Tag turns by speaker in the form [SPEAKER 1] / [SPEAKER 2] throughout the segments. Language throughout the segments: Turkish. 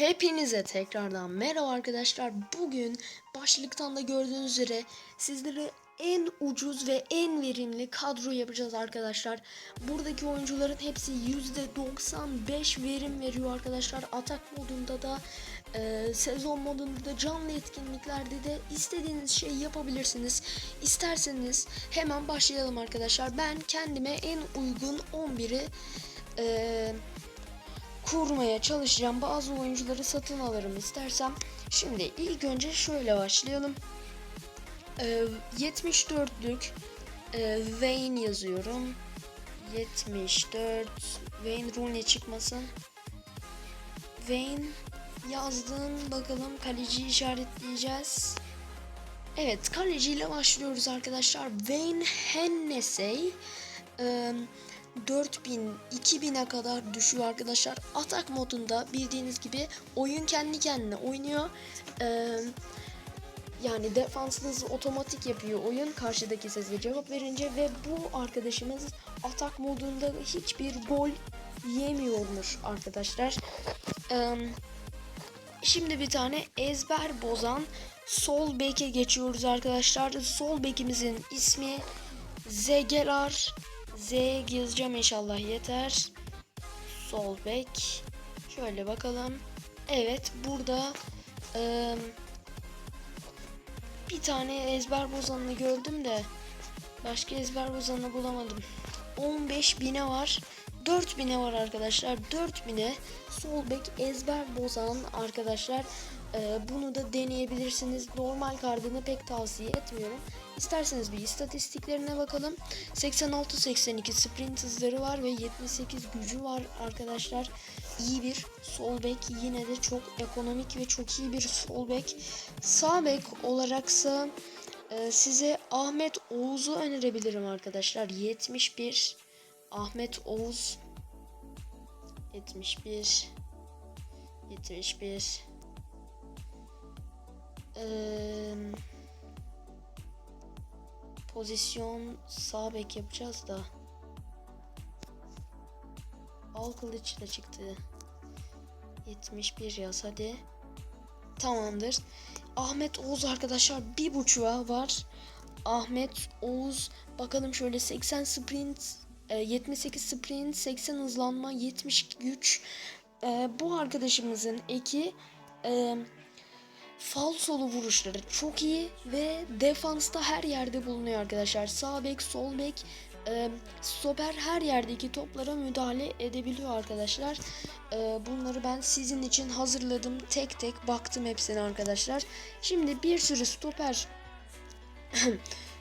[SPEAKER 1] Hepinize tekrardan merhaba arkadaşlar. Bugün başlıktan da gördüğünüz üzere sizlere en ucuz ve en verimli kadro yapacağız arkadaşlar. Buradaki oyuncuların hepsi %95 verim veriyor arkadaşlar. Atak modunda da e, sezon modunda da canlı etkinliklerde de istediğiniz şeyi yapabilirsiniz. İsterseniz hemen başlayalım arkadaşlar. Ben kendime en uygun 11'i eee kurmaya çalışacağım. Bazı oyuncuları satın alırım istersem. Şimdi ilk önce şöyle başlayalım. Ee, 74'lük e, Wayne yazıyorum. 74 Wayne Rooney çıkmasın. Wayne yazdım. Bakalım kaleci işaretleyeceğiz. Evet kaleciyle başlıyoruz arkadaşlar. Wayne Hennessy. Ee, 4000 2000'e kadar düşüyor arkadaşlar. Atak modunda bildiğiniz gibi oyun kendi kendine oynuyor. Ee, yani defansınızı otomatik yapıyor oyun karşıdaki sese cevap verince ve bu arkadaşımız atak modunda hiçbir gol yemiyormuş arkadaşlar. Ee, şimdi bir tane ezber bozan sol beke geçiyoruz arkadaşlar. Sol bekimizin ismi Zegelar Z yazacağım inşallah yeter. Sol bek. Şöyle bakalım. Evet burada eee, bir tane ezber bozanını gördüm de başka ezber bozanını bulamadım. 15 bine var. 4 bine var arkadaşlar. 4 bine sol bek ezber bozan arkadaşlar. Ee, bunu da deneyebilirsiniz. Normal kardını pek tavsiye etmiyorum. İsterseniz bir istatistiklerine bakalım. 86-82 sprint hızları var ve 78 gücü var arkadaşlar. İyi bir sol bek. Yine de çok ekonomik ve çok iyi bir sol bek. Sağ bek olaraksa e, size Ahmet Oğuz'u önerebilirim arkadaşlar. 71 Ahmet Oğuz 71 71 Eee pozisyon sağ bek yapacağız da. Al kılıç da çıktı. 71 yaz hadi. Tamamdır. Ahmet Oğuz arkadaşlar bir buçuğa var. Ahmet Oğuz bakalım şöyle 80 sprint e, 78 sprint 80 hızlanma 70 güç. E, bu arkadaşımızın eki e, falsolu vuruşları çok iyi ve defansta her yerde bulunuyor arkadaşlar. Sağ bek, sol bek, e, stoper her yerdeki toplara müdahale edebiliyor arkadaşlar. E, bunları ben sizin için hazırladım. Tek tek baktım hepsine arkadaşlar. Şimdi bir sürü stoper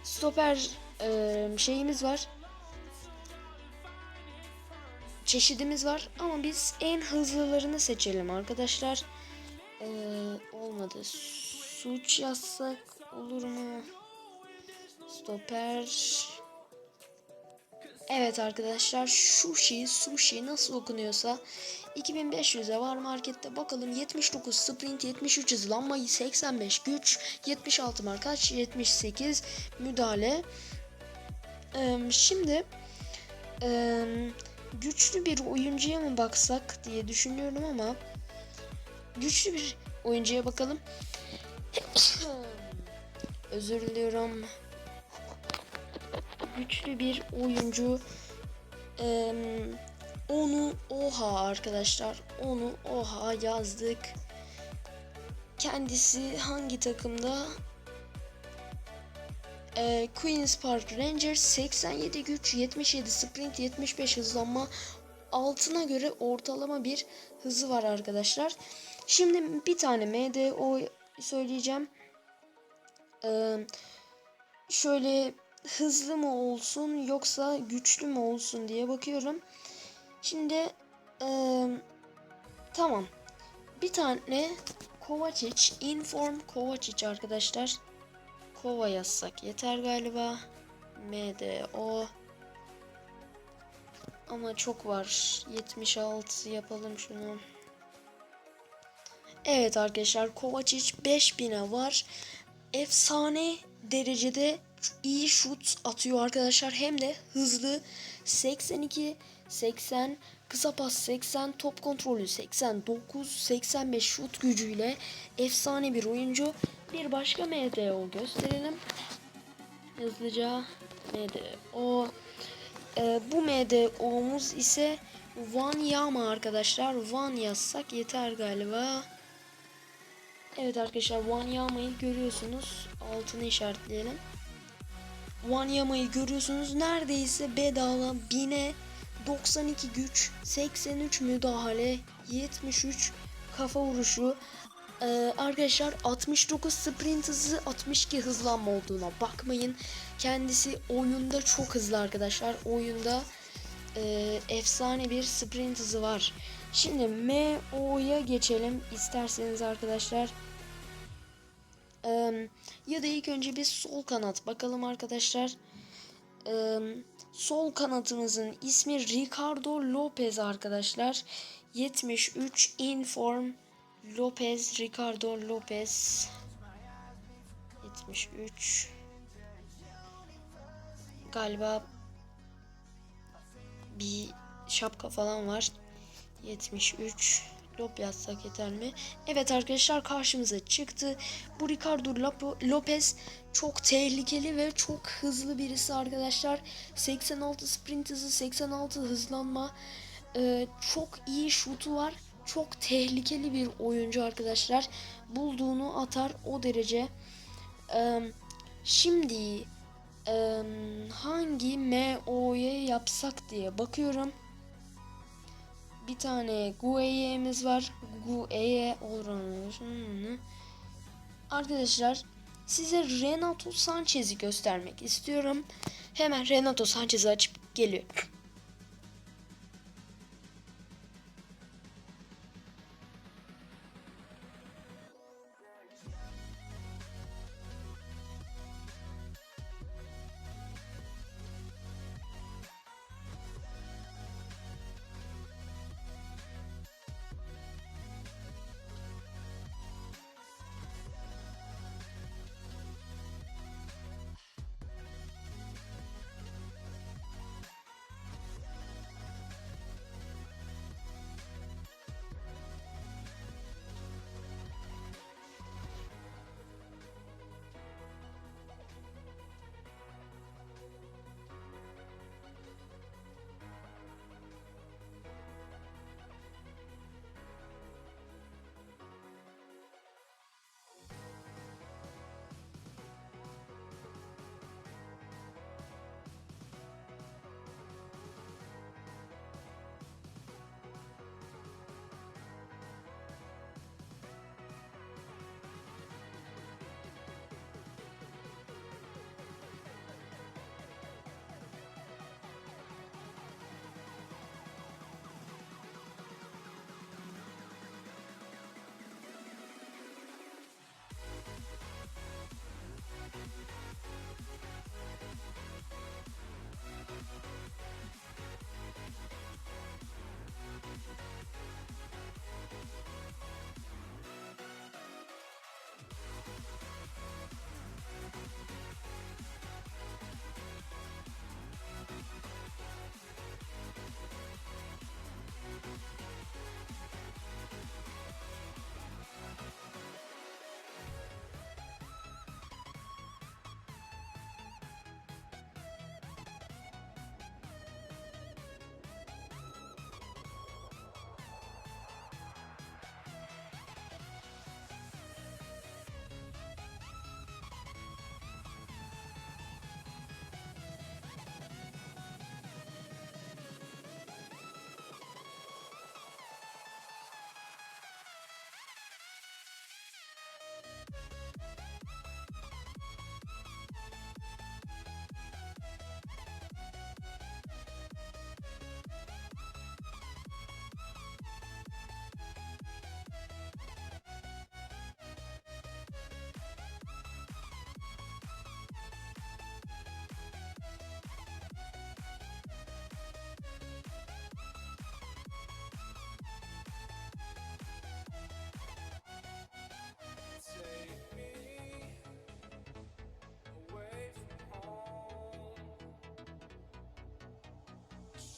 [SPEAKER 1] stoper e, şeyimiz var. Çeşidimiz var ama biz en hızlılarını seçelim arkadaşlar. Ee, olmadı. Suç yazsak olur mu? Stoper. Evet arkadaşlar sushi sushi nasıl okunuyorsa 2500'e var markette bakalım 79 sprint 73 hızlanma 85 güç 76 markaç 78 müdahale ee, şimdi ee, güçlü bir oyuncuya mı baksak diye düşünüyorum ama güçlü bir oyuncuya bakalım. Özür diliyorum. Güçlü bir oyuncu. Ee, onu oha arkadaşlar. Onu oha yazdık. Kendisi hangi takımda? Ee, Queen's Park Rangers 87 güç, 77 sprint, 75 hızlanma, altına göre ortalama bir hızı var arkadaşlar. Şimdi bir tane MDO söyleyeceğim. Ee, şöyle hızlı mı olsun yoksa güçlü mü olsun diye bakıyorum. Şimdi ee, tamam. Bir tane Kovacic, Inform Kovacic arkadaşlar. Kova yazsak yeter galiba. MDO ama çok var. 76 yapalım şunu. Evet arkadaşlar Kovacic 5000'e var. Efsane derecede iyi şut atıyor arkadaşlar. Hem de hızlı 82, 80, kısa pas 80, top kontrolü 89, 85 şut gücüyle efsane bir oyuncu. Bir başka MDO gösterelim. Hızlıca MDO. Ee, bu MDO'muz ise Wanyama arkadaşlar. Van yazsak yeter galiba. Evet arkadaşlar Wanyama'yı görüyorsunuz. Altını işaretleyelim. Wanyama'yı görüyorsunuz. Neredeyse bedava 1000'e 92 güç, 83 müdahale, 73 kafa vuruşu. Ee, arkadaşlar 69 sprint hızı 62 hızlanma olduğuna bakmayın. Kendisi oyunda çok hızlı arkadaşlar. Oyunda e, efsane bir sprint hızı var. Şimdi MO'ya geçelim isterseniz arkadaşlar. Ee, ya da ilk önce bir sol kanat bakalım arkadaşlar. Ee, sol kanatımızın ismi Ricardo Lopez arkadaşlar. 73 inform Lopez Ricardo Lopez 73 galiba bir şapka falan var 73 Lop yazsak yeter mi? Evet arkadaşlar karşımıza çıktı. Bu Ricardo Lopez çok tehlikeli ve çok hızlı birisi arkadaşlar. 86 sprint hızı, 86 hızlanma. Ee, çok iyi şutu var. Çok tehlikeli bir oyuncu arkadaşlar. Bulduğunu atar o derece. Ee, şimdi e, hangi MO'ya yapsak diye bakıyorum bir tane Gueye'miz var. Gueye oranı. Arkadaşlar size Renato Sanchez'i göstermek istiyorum. Hemen Renato Sanchez'i açıp geliyor.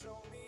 [SPEAKER 1] show me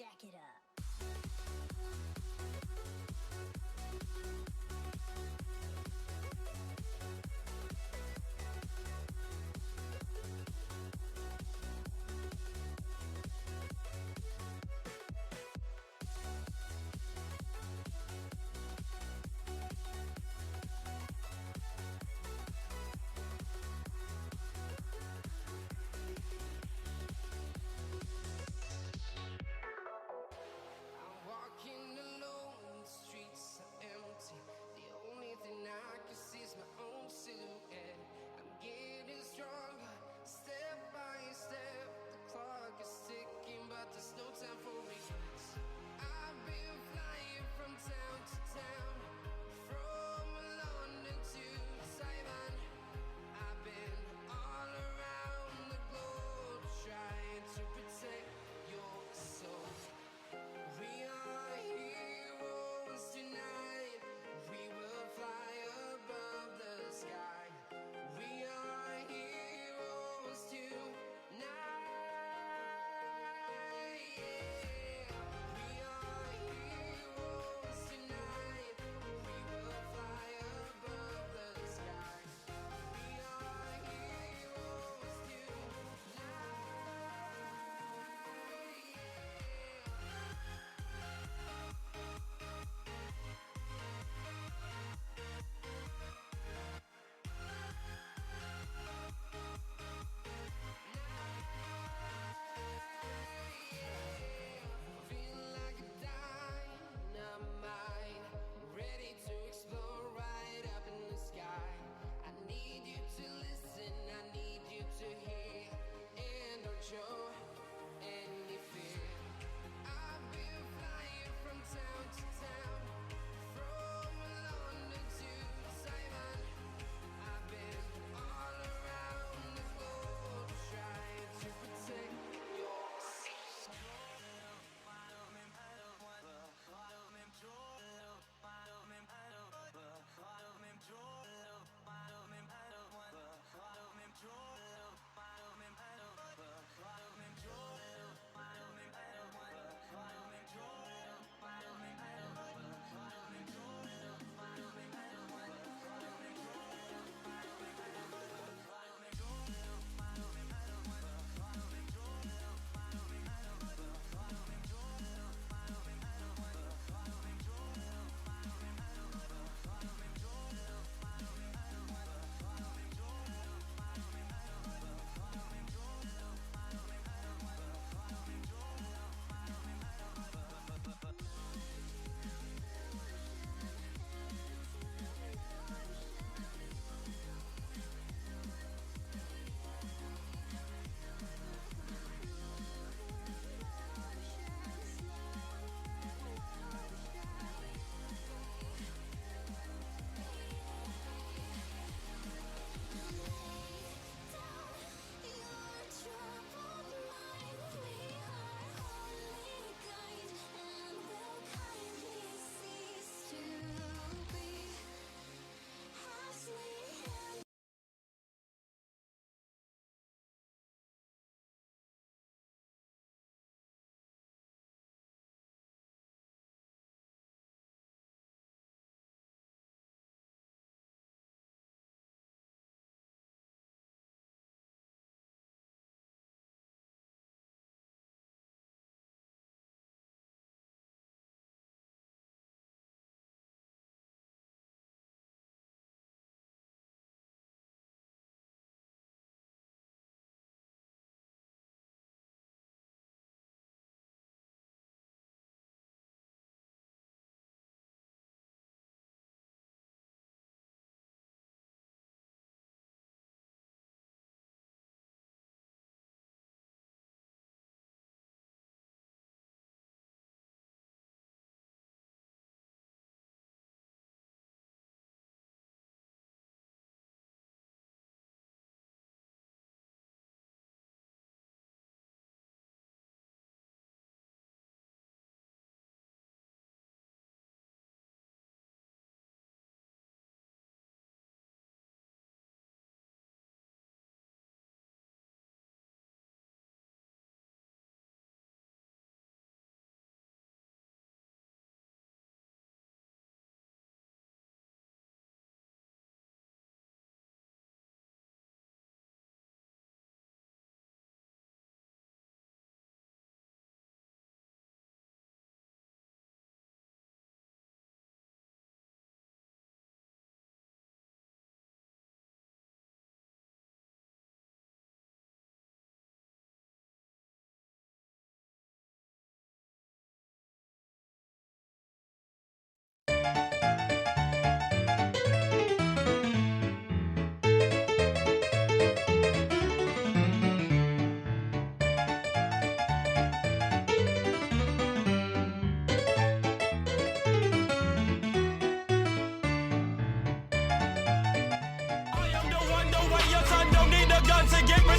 [SPEAKER 1] jack it up.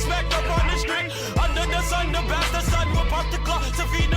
[SPEAKER 2] Smacked up on the street. Under the sun, the bastard son will pop the clock to feed.